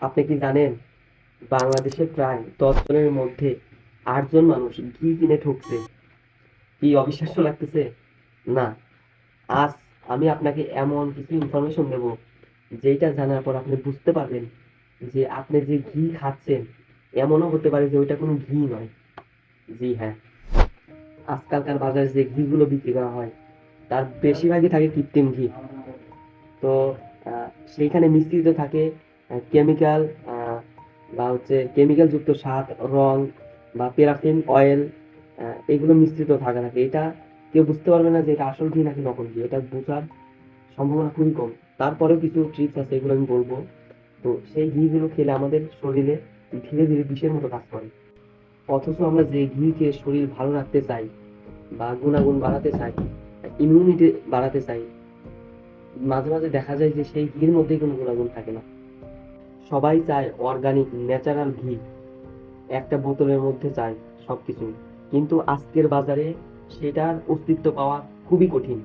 আপনি কি জানেন, বাংলাদেশে প্রায় দশ জনের মধ্যে আটজন মানুষ ঘি কিনে ঠকছে? কি অবিশ্বাস্য লাগতেছে? না। আজ আমি আপনাকে এমন কিছু ইনফরমেশন দেব যেটা জানার পর আপনি বুঝতে পারবেন যে আপনি যে ঘি খাচ্ছেন, এমনও হতে পারে যে ওইটা কোনো ঘি নয়। জি হ্যাঁ। আজকালকার বাজারে যে ঘিগুলো বিক্রি করা হয়, তার বেশিরভাগই থাকে কৃত্রিম ঘি। তো সেইখানে মিশ্রিত থাকে কেমিক্যাল বা হচ্ছে কেমিক্যাল যুক্ত স্বাদ, রং বা প্যারাফিন অয়েল এগুলো মিশ্রিত থাকে নাকি? এটা কেউ বুঝতে পারবে না যে এটা আসল ঘি নাকি নকল ঘি। এটা বোঝার সম্ভাবনা খুবই কম। তারপরেও কিছু ট্রিক্স আছে, এগুলো আমি বলব। তো সেই ঘিগুলো খেলে আমাদের শরীরে ধীরে ধীরে বিষের মতো কাজ করে। অথচ আমরা যে ঘি খেয়ে শরীর ভালো রাখতে চাই বা গুণাগুণ বাড়াতে চাই ইমিউনিটি বাড়াতে চাই, মাঝে মাঝে দেখা যায় যে সেই ঘির মধ্যেই কোনো গুণাগুণ থাকে না। সবাই চায় অর্গানিক ন্যাচারাল ঘি। একটা বোতলের মধ্যে চায় সবকিছু কিন্তু আজকের বাজারে সেটার অস্তিত্ব পাওয়া খুবই কঠিন।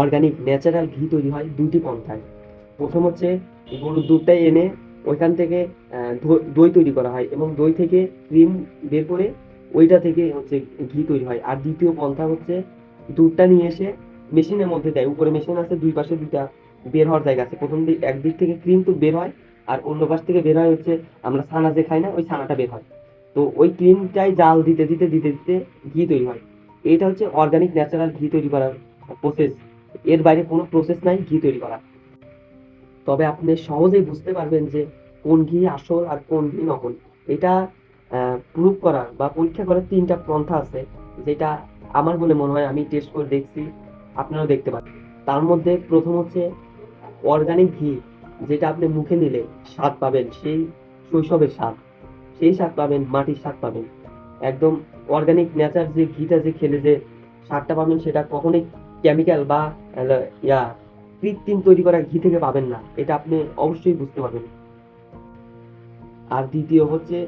অর্গানিক ন্যাচারাল ঘি তৈরি হয় দুটি পন্থায়। প্রথম হচ্ছে গরুর দুধটা এনে ওইখান থেকে দই তৈরি করা হয় এবং দই থেকে ক্রিম বের করে ওইটা থেকে হচ্ছে ঘি তৈরি হয়। আর দ্বিতীয় পন্থা হচ্ছে দুধটা নিয়ে এসে মেশিনের মধ্যে দেয়। উপরে মেশিন আছে, দুই পাশে দুইটা বের হওয়ার জায়গা আছে। প্রথম দিক, একদিক থেকে ক্রিম তো বের হয় আর অন্য পাশ থেকে বের হয় হচ্ছে আমরা ছানা যে খাই না, ওই ছানাটা বের হয়। তো ওই ক্রিমটাই জাল দিতে দিতে দিতে দিতে ঘি তৈরি হয়। এটা হচ্ছে অর্গানিক ন্যাচারাল ঘি তৈরি করার প্রসেস এর বাইরে কোনো প্রসেস নাই ঘি তৈরি করা তবে আপনি সহজেই বুঝতে পারবেন যে কোন ঘি আসল আর কোন ঘি নকল। এটা প্রুভ করার বা পরীক্ষা করার তিনটা পন্থা আছে, যেটা আমার বলে মনে হয় আমি টেস্ট করে দেখছি, আপনারাও দেখতে পারেন। তার মধ্যে প্রথম হচ্ছে অর্গানিক ঘি। যেটা আপনি মুখে নিলে স্বাদ পাবেন, সেই শৈশবের স্বাদ, সেই স্বাদ পাবেন, মাটির স্বাদ পাবেন। একদম অর্গানিক ন্যাচার যে ঘিটা যে খেলে যে স্বাদটা পাবেন, সেটা কখনোই কেমিক্যাল বা ইয়া কৃত্রিম তৈরি করা ঘি থেকে পাবেন না। এটা আপনি অবশ্যই বুঝতে পারবেন। আর দ্বিতীয় হচ্ছে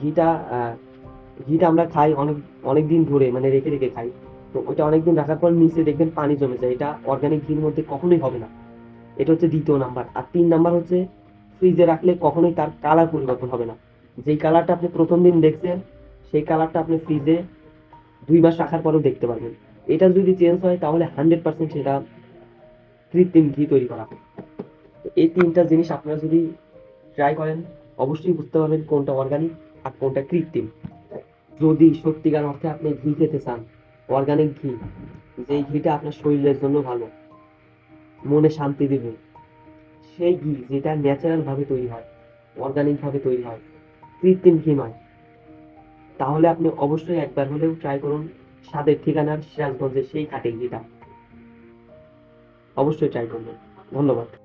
ঘিটা ঘিটা আমরা খাই অনেক অনেক দিন ধরে মানে রেখে রেখে খাই। তো ওটা অনেক দিন রাখার পর নিচে দেখবেন পানি জমে যায়। এটা অর্গানিক ঘির মধ্যে কখনোই হবে না। এটা হচ্ছে দ্বিতীয় নাম্বার। আর তিন নাম্বার হচ্ছে ফ্রিজে রাখলে কখনোই তার কালার পরিবর্তন হবে না। যেই কালারটা আপনি প্রথম দিন দেখছেন, সেই কালারটা আপনি ফ্রিজে দুই মাস রাখার পরেও দেখতে পারবেন। এটা যদি চেঞ্জ হয়, তাহলে হান্ড্রেড পার্সেন্ট সেটা কৃত্রিম ঘি তৈরি করা এই তিনটা জিনিস আপনারা যদি ট্রাই করেন, অবশ্যই বুঝতে পারবেন কোনটা অর্গানিক আর কোনটা কৃত্রিম। যদি সত্যিকার অর্থে আপনি ঘি খেতে চান অর্গানিক ঘি, যেই ঘিটা আপনার শরীরের জন্য ভালো মনে শান্তি দেবে। সেই ঘি যেটা ন্যাচারাল ভাবে তৈরি হয় অর্গানিকভাবে তৈরি হয়, কৃত্রিম ঘি নয় তাহলে আপনি অবশ্যই একবার হলেও ট্রাই করুন স্বাদের ঠিকানার সিরাজগঞ্জের সেই খাটে ঘিটা অবশ্যই ট্রাই করবেন। ধন্যবাদ।